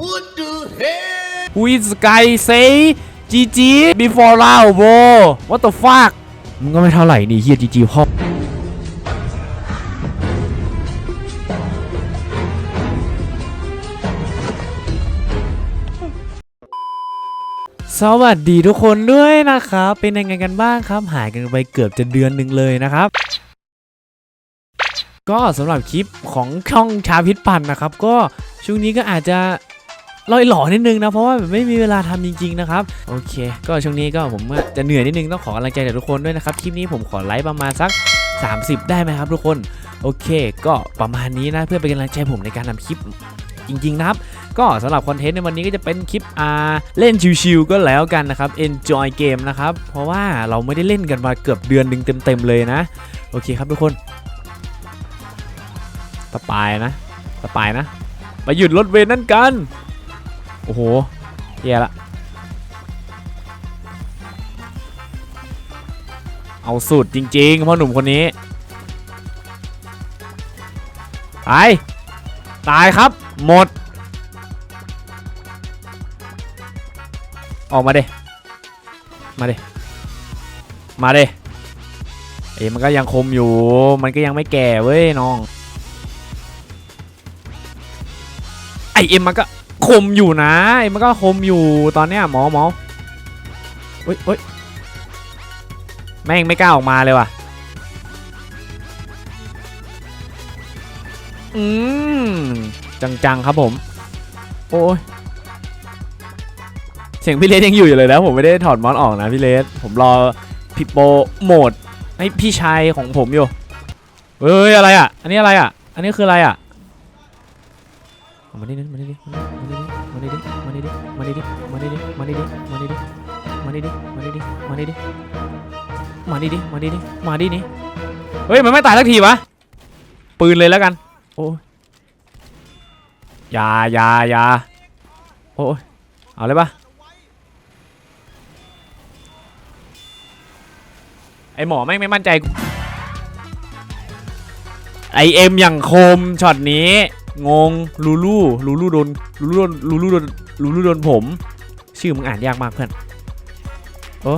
What the hell? Who is guy say GG before round bro What the fuck มึงก็ไม่เท่าไหร่นี่เฮีย GG พ่อสวัสดีทุกคนด้วยนะครับ เป็นยังไงกันบ้างครับ หายกันไปเกือบจะเดือนหนึ่งเลยนะครับ ก็สำหรับคลิปของช่องชาพิษปันนะครับ ก็ช่วงนี้ก็อาจจะ ลอยหล่อนิดนึงนะ เพราะว่าแบบไม่มีเวลาทำจริง ๆ นะครับ โอเค ก็ช่วงนี้ก็ผมจะเหนื่อยนิดนึงต้องขอกำลังใจจากทุกคนด้วยนะครับ คลิปนี้ผมขอไลค์ประมาณสัก 30 ได้ไหมครับทุกคน โอเค ก็ประมาณนี้นะเพื่อเป็นกำลังใจผมในการทำคลิปจริง ๆ นะครับ ก็สำหรับคอนเทนต์ในวันนี้ก็จะเป็นคลิปอาเล่นชิวๆก็แล้วกันนะครับ enjoy game นะครับ เพราะว่าเราไม่ได้เล่นกันมาเกือบเดือนหนึ่งเต็มๆเลยนะ โอเคครับทุกคนตะปายนะตะปายนะ ไปหยุดรถเวรนั่นกัน โอ้โหแย่ละเอาสุดจริงๆพ่อหนุ่มคนนี้ตายตายครับ หมด ออกมาเด้มาเด้มาเด้เอ้มันก็ยังคมอยู่ มันก็ยังไม่แก่เว้ยน้อง ไอเอ็มมันก็ คมอยู่นะไอ้มันก็คมอยู่ตอนเนี้ยหมอหมอเฮ้ยเฮ้ยแม่งไม่กล้าออกมาเลยว่ะอืมจังๆครับผม โอ้ยเสียงพี่เลสยังอยู่อยู่เลยแล้วผมไม่ได้ถอดมอนออกนะพี่เลสผมรอพิโปโหมดให้พี่ชายของผมอยู่เฮ้ยอะไรอะ อันนี้อะไรอะ อันนี้คืออะไรอะ มาดิมาดิมาดิมาดิมาดิมาดิมาดิมาดิมาดิมาดิมาดิมาดิมาดิมาดิมาดิมาดินี่เฮ้ยมันไม่ตายสักทีวะปืนเลยแล้วกันโอ้ยายายาโอ้ยเอาเลยปะไอหมอแม่งไม่มั่นใจไอเอ็มอย่างคมช็อตนี้ งงลูลูลูลูโดนลูลูโดนลูลูโดนลูลูโดนผม ชื่อมึงอ่านยากมากเพื่อนโอ้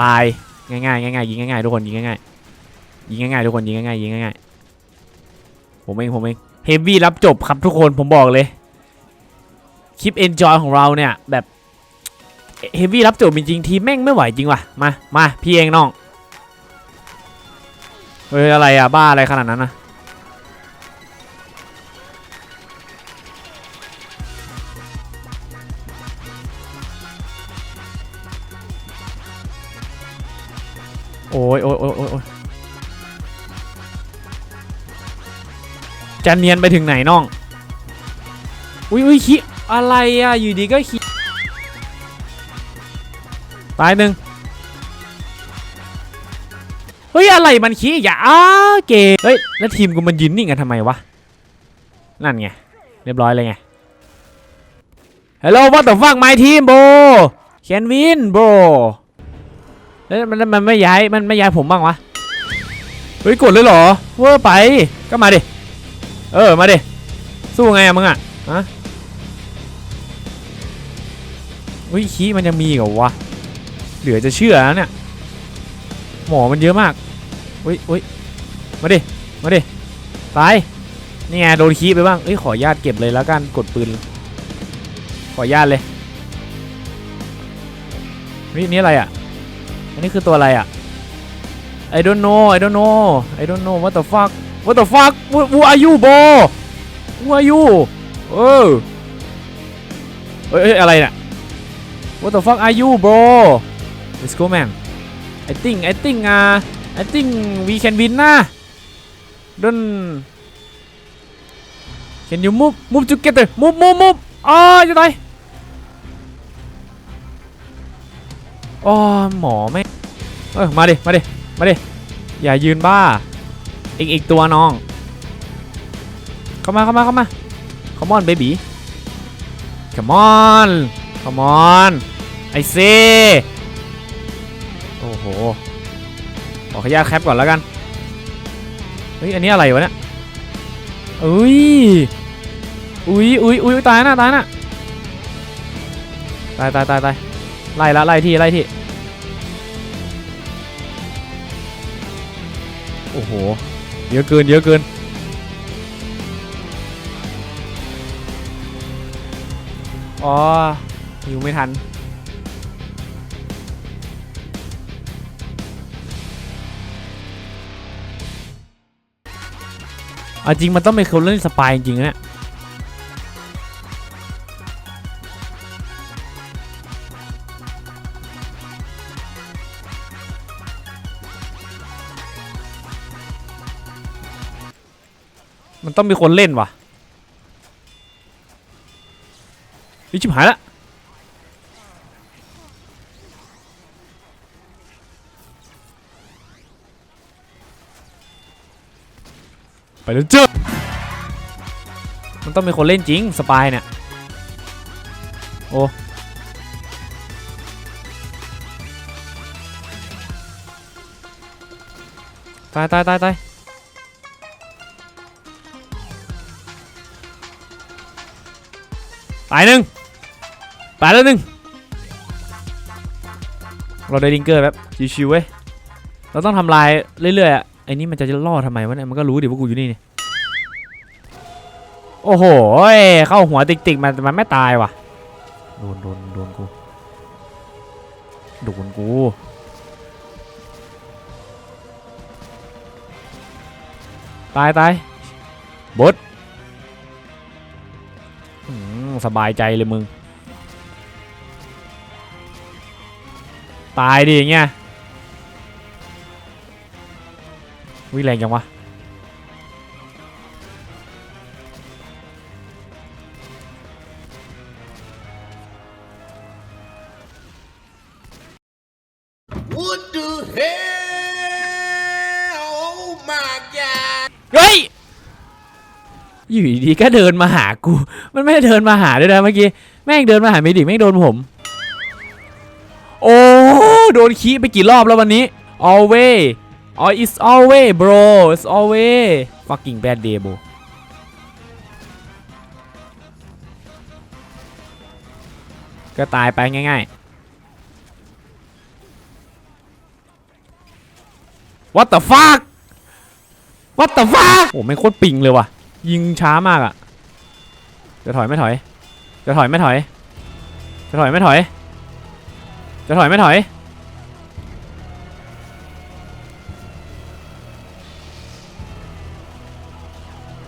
ตายง่ายๆง่ายๆยิงง่ายๆทุกคนยิงง่ายๆยิงง่ายๆทุกคนยิงง่ายๆยิงง่ายๆผมเองผมเองเฮฟวี่รับจบครับทุกคนผมบอกเลยคลิป enjoy ของเราเนี่ยแบบเฮฟวี่รับจบจริงๆทีแม่งไม่ไหวจริงว่ะมามาพี่เองน้องเฮ้ยอะไรอะบ้าอะไรขนาดนั้นนะ จะเนียนไปถึงไหนน้อง อุ้ยอุ้ยขี้อะไรอะ อยู่ดีก็ขี้ตายหนึ่งเฮ้ย อะไรมันขี้อย่าอ้าเกเฮ้ย แล้วทีมกูมันยืนนิ่งกันทำไมวะ นั่นไง เรียบร้อยเลยไง Hello what the fuck my team bro can win bro แล้วมันมันไม่ย้าย มันไม่ย้ายผมบ้างวะ เฮ้ย กดเลยเหรอเวอร์ไป ก็มาดิ เออ มาดิ สู้ไงอะมึงอะฮะเฮ้ยขี้มันยังมีเหรอวะ เหลือจะเชื่อนะเนี่ย หมอมันเยอะมากเฮ้ยเฮ้ยมาดิ มาดิ ตาย นี่ไงโดนขี้ไปบ้างเอ้ย ขอญาตเก็บเลยแล้วกัน กดปืน ขอญาตเลยเฮ้ยนี่อะไรอะอันนี้คือตัวอะไรอะ I don't know I don't know I don't know what the fuck what the fuck who, who are you bro who are you เออเฮ้ยเฮ้ยอะไรเนี่ย what the fuck are you bro let's go man I think I think uh I think we can win นะ don't can you move move together move move move อ๋อจะตายอ๋อหมอไม่เออมาดิ มาดิ มาดิ อย่ายืนบ้า อีกอีกตัวน้อง เข้ามาเข้ามาเข้ามา come on baby come on come on ไอเซโอ้โหขอขออนุญาแคปก่อนแล้วกัน เฮ้ย อันนี้อะไรวะเนี่ยเอ้ย อุ้ยอุ้ยอุ้ยตายนะตายนะตายตายตายตายไล่ละไล่ที่ไล่ที่ โอ้โห เยอะเกิน เยอะเกิน อ๋อยิวไม่ทัน อาจริงมันต้องเป็นคนเล่นสปายจริงๆนะ มันต้องมีคนเล่นวะนี่ชิบหายละไปแล้วเจ้ามันต้องมีคนเล่นจริงสปายเนี่ย โอ้ตายตายตายตาย ตายหนึ่งตายแล้วหนึ่งเราได้ดิงเกอร์แบบชิวๆเว้ยเราต้องทำลายเรื่อยๆอะไอ้นี่มันจะล่อทำไมวะเนี่ยมันก็รู้ดิว่ากูอยู่นี่นี่โอ้โหเข้าหัวติ๊กๆมันมันไม่ตายว่ะโดนโดนโดนกูโดนกูตายตายบด สบายใจเลยมึง ตายดิอย่างเงี้ยวิแรงจังวะ What the hell? Oh my god! เฮ้ย อยู่ดีๆก็เดินมาหากู มันไม่ได้เดินมาหาด้วยนะเมื่อกี้ แม่งเดินมาหาเมดิกแม่งโดนผม โอ้ โดนขี้ไปกี่รอบแล้ววันนี้ always oh it's always bro it's always fucking bad day bro ก็ตายไปง่ายๆ What the fuck What the fuck โอ้ไม่โคตรปิงเลยว่ะ ยิงช้ามากอะจะถอยไม่ถอย จะถอยไม่ถอย จะถอยไม่ถอย จะถอยไม่ถอย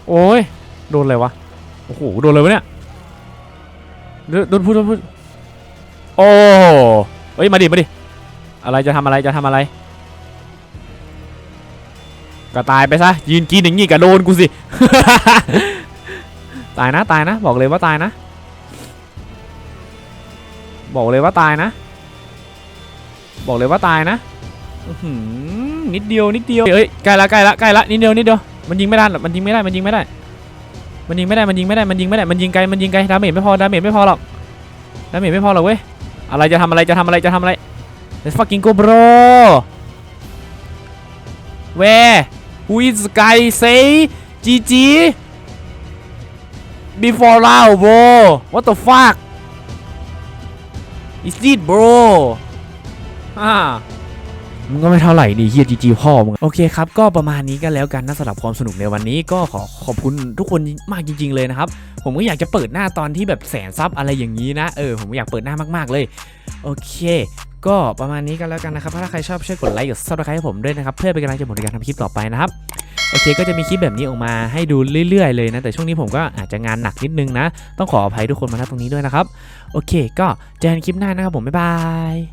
โอ้ย โดนอะไรวะ โอ้โห โดนอะไรวะเนี่ย โดนพูดโดนพูดโอ้เฮ้ย มาดิ มาดิ อะไรจะทำอะไร จะทำอะไร ก็ตายไปซะยืนกินอย่างงี้ก็โดนกูสิ ตายนะตายนะ บอกเลยว่าตายนะ บอกเลยว่าตายนะ บอกเลยว่าตายนะอนิดเดียวนิดเดียวเอ้ยใกล้ละใกล้ละใกล้ละนิดเดียวนิดเดียวมันยิงไม่ได้หรอกมันยิงไม่ได้มันยิงไม่ได้ มันยิงไม่ได้มันยิงไม่ได้มันยิงไม่ได้มันยิงไกลมันยิงไกลดาเมจไม่พอดาเมจไม่พอหรอกดาเมจไม่พอหรอกเว้ยอะไรจะทำอะไรจะทำอะไรจะทำอะไร Let's fucking go bro where who is the guy say GG before now bro what the fuck is it bro อ่ามึงก็ไม่เท่าไหร่ดิเฮียจีจีพ่อมึงโอเคครับ ก็ประมาณนี้กันแล้วกันนะสำหรับความสนุกในวันนี้ก็ขอขอบคุณทุกคนมากจริง ๆ เลยนะครับ ผมก็อยากจะเปิดหน้าตอนที่แบบแสนซับอะไรอย่างนี้นะ เออ ผมอยากเปิดหน้ามากๆเลย โอเค ก็ประมาณนี้กันแล้วกันนะครับ ถ้าใครชอบช่วยกดไลค์กดซับสไครต์ให้ผมด้วยนะครับ เพื่อเป็นกำลังใจผมในการทำคลิปต่อไปนะครับ โอเคก็จะมีคลิปแบบนี้ออกมาให้ดูเรื่อยๆเลยนะ แต่ช่วงนี้ผมก็อาจจะงานหนักนิดนึงนะ ต้องขออภัยทุกคนมาณตรงนี้ด้วยนะครับ โอเค ก็เจอกันคลิปหน้านะครับผม บ๊ายบาย